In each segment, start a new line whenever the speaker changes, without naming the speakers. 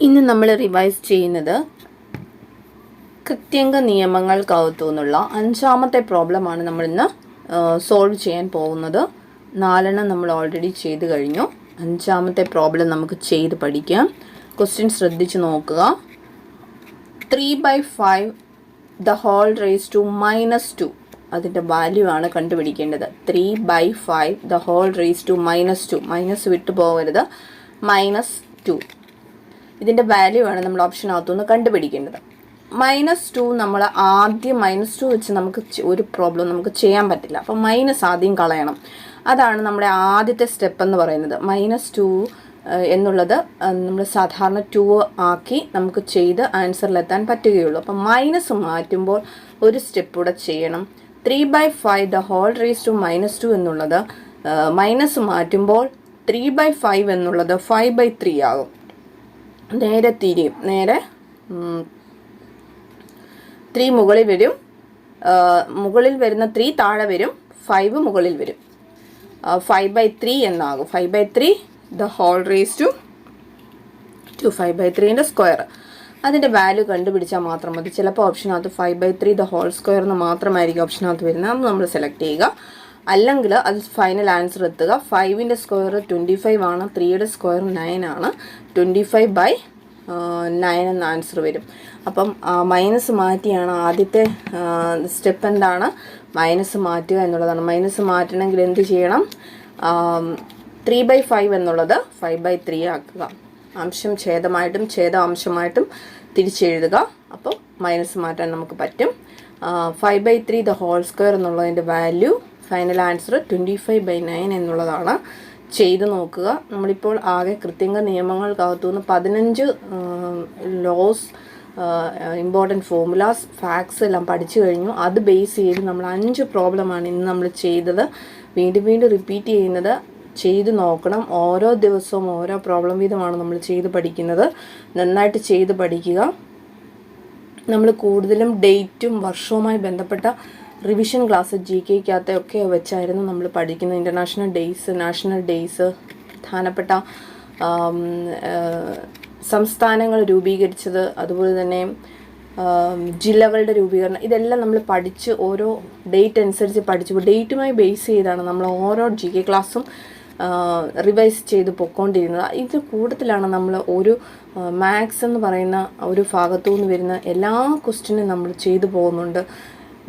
ഇന്ന് നമ്മൾ റിവൈസ് ചെയ്യുന്നത് കൃത്യംഗ നിയമങ്ങൾക്കകത്തു നിന്നുള്ള അഞ്ചാമത്തെ പ്രോബ്ലമാണ് നമ്മൾ ഇന്ന് സോൾവ് ചെയ്യാൻ പോകുന്നത്. നാലെണ്ണം നമ്മൾ ഓൾറെഡി ചെയ്ത് കഴിഞ്ഞു. അഞ്ചാമത്തെ പ്രോബ്ലം നമുക്ക് ചെയ്ത് പഠിക്കാം. ക്വസ്റ്റ്യൻ ശ്രദ്ധിച്ച് നോക്കുക. Three by five the whole raise to minus two അതിന്റെ വാല്യൂ ആണ് കണ്ടുപിടിക്കേണ്ടത്. Three by five the whole raise to minus two minus വിട്ടു പോകരുത് മൈനസ് ടു ഇതിന്റെ വാല്യൂ ആണ് നമ്മൾ ഓപ്ഷനകത്തുനിന്ന് കണ്ടുപിടിക്കേണ്ടത്. മൈനസ് ടു നമ്മൾ ആദ്യം മൈനസ് ടു വെച്ച് നമുക്ക് ഒരു പ്രോബ്ലം നമുക്ക് ചെയ്യാൻ പറ്റില്ല. അപ്പം മൈനസ് ആദ്യം കളയണം. അതാണ് നമ്മുടെ ആദ്യത്തെ സ്റ്റെപ്പ് എന്ന് പറയുന്നത്. മൈനസ് ടു എന്നുള്ളത് നമ്മൾ സാധാരണ ടു ആക്കി നമുക്ക് ചെയ്ത് ആൻസറിലെത്താൻ പറ്റുകയുള്ളൂ. അപ്പം മൈനസ് മാറ്റുമ്പോൾ ഒരു സ്റ്റെപ്പ് കൂടെ ചെയ്യണം. Three by five the whole raise to minus two എന്നുള്ളത് മൈനസ് മാറ്റുമ്പോൾ ത്രീ ബൈ ഫൈവ് എന്നുള്ളത് ഫൈവ് ബൈ ത്രീ ആകും. നേരെ തിരിയും നേരെ ത്രീ മുകളിൽ വരും. മുകളിൽ വരുന്ന ത്രീ താഴെ വരും. ഫൈവ് മുകളിൽ വരും. ഫൈവ് ബൈ ത്രീ എന്നാകും. Five by three the whole raise to two five by ത്രീന്റെ square അതിന്റെ വാല്യൂ കണ്ടുപിടിച്ചാൽ മാത്രം മതി. ചിലപ്പോൾ ഓപ്ഷനകത്ത് five by three the whole square എന്ന് മാത്രമായിരിക്കും ഓപ്ഷനകത്ത് വരുന്നത്. നമ്മൾ സെലക്ട് ചെയ്യുക. അല്ലെങ്കിൽ അത് ഫൈനൽ ആൻസർ എത്തുക. ഫൈവിന്റെ സ്ക്വയർ ട്വന്റി ഫൈവ് ആണ്. ത്രീയുടെ സ്ക്വയർ നയൻ ആണ്. ട്വന്റി ഫൈവ് ബൈ നയൻ എന്ന ആൻസർ വരും. അപ്പം മൈനസ് മാറ്റിയാണ് ആദ്യത്തെ സ്റ്റെപ്പ് എന്താണ്? മൈനസ് മാറ്റുക എന്നുള്ളതാണ്. മൈനസ് മാറ്റണമെങ്കിൽ എന്ത് ചെയ്യണം? ത്രീ ബൈ ഫൈവ് എന്നുള്ളത് ഫൈവ് ബൈ ത്രീ ആക്കുക. അംശം ഛേദമായിട്ടും ഛേദം അംശമായിട്ടും തിരിച്ചെഴുതുക. അപ്പോൾ മൈനസ് മാറ്റാൻ നമുക്ക് പറ്റും. Five by three the whole square എന്നുള്ളതിന്റെ value final answer twenty five by nine എന്നുള്ളതാണ്. ചെയ്ത് നോക്കുക. നമ്മളിപ്പോൾ ആകെ കൃത്യങ്ക നിയമങ്ങൾക്കകത്തുനിന്ന് പതിനഞ്ച് ലോസ് ഇമ്പോർട്ടന്റ് ഫോമുലാസ് ഫാക്ട്സ് എല്ലാം പഠിച്ചു കഴിഞ്ഞു. അത് ബേസ് ചെയ്ത് നമ്മൾ അഞ്ച് പ്രോബ്ലമാണ് ഇന്ന് നമ്മൾ ചെയ്തത്. വീണ്ടും വീണ്ടും റിപ്പീറ്റ് ചെയ്യുന്നത്. ചെയ്ത് നോക്കണം. ഓരോ ദിവസവും ഓരോ പ്രോബ്ലം വീതമാണ് നമ്മൾ ചെയ്ത് പഠിക്കുന്നത്. നന്നായിട്ട് ചെയ്ത് പഠിക്കുക. നമ്മൾ കൂടുതലും ഡേറ്റും വർഷവുമായി ബന്ധപ്പെട്ട റിവിഷൻ ക്ലാസ് ജി കെക്കകത്തെ ഒക്കെ വെച്ചായിരുന്നു നമ്മൾ പഠിക്കുന്നത്. ഇന്റർനാഷണൽ ഡേയ്സ് നാഷണൽ ഡേയ്സ് പ്രധാനപ്പെട്ട സംസ്ഥാനങ്ങൾ രൂപീകരിച്ചത് അതുപോലെ തന്നെ ജില്ലകളുടെ രൂപീകരണം ഇതെല്ലാം നമ്മൾ പഠിച്ച് ഓരോ ഡേറ്റ് അനുസരിച്ച് പഠിച്ചു. ഡേറ്റുമായി ബേസ് ചെയ്താണ് നമ്മൾ ഓരോ ജി കെ ക്ലാസ്സും റിവൈസ് ചെയ്ത് പൊയ്ക്കൊണ്ടിരുന്നത് ഇത് കൂടുതലാണ് നമ്മൾ ഒരു മാത്സ് എന്ന് പറയുന്ന ഒരു ഭാഗത്തു നിന്ന് വരുന്ന എല്ലാ ക്വസ്റ്റിനും നമ്മൾ ചെയ്തു പോകുന്നുണ്ട്.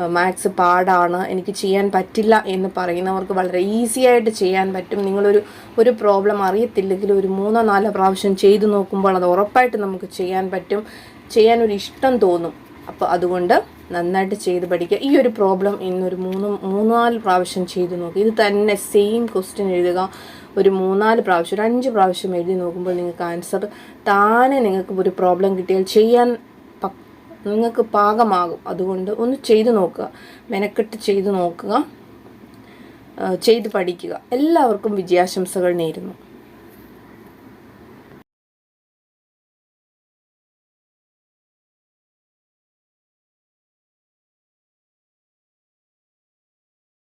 മാത്സ് പാടാണ് എനിക്ക് ചെയ്യാൻ പറ്റില്ല എന്ന് പറയുന്നവർക്ക് വളരെ ഈസി ആയിട്ട് ചെയ്യാൻ പറ്റും. നിങ്ങളൊരു ഒരു പ്രോബ്ലം അറിയത്തില്ലെങ്കിൽ ഒരു മൂന്നോ നാലോ പ്രാവശ്യം ചെയ്തു നോക്കുമ്പോൾ അത് ഉറപ്പായിട്ട് നമുക്ക് ചെയ്യാൻ പറ്റും. ചെയ്യാൻ ഒരു ഇഷ്ടം തോന്നും. അപ്പോൾ അതുകൊണ്ട് നന്നായിട്ട് ചെയ്ത് പഠിക്കുക. ഈ ഒരു പ്രോബ്ലം ഇന്നൊരു മൂന്ന് മൂന്നാൽ പ്രാവശ്യം ചെയ്തു നോക്കുക ഇത് തന്നെ സെയിം ക്വസ്റ്റ്യൻ എഴുതുക. ഒരു മൂന്നാൽ പ്രാവശ്യം ഒരു അഞ്ച് പ്രാവശ്യം എഴുതി നോക്കുമ്പോൾ നിങ്ങൾക്ക് ആൻസർ താനെ നിങ്ങൾക്ക് ഒരു പ്രോബ്ലം കിട്ടിയാൽ ചെയ്യാൻ നിങ്ങൾക്ക് പാകമാകും. അതുകൊണ്ട് ഒന്ന് ചെയ്തു നോക്കുക. മെനക്കെട്ട് ചെയ്തു നോക്കുക. ചെയ്ത് പഠിക്കുക. എല്ലാവർക്കും വിജയാശംസകൾ നേരുന്നു.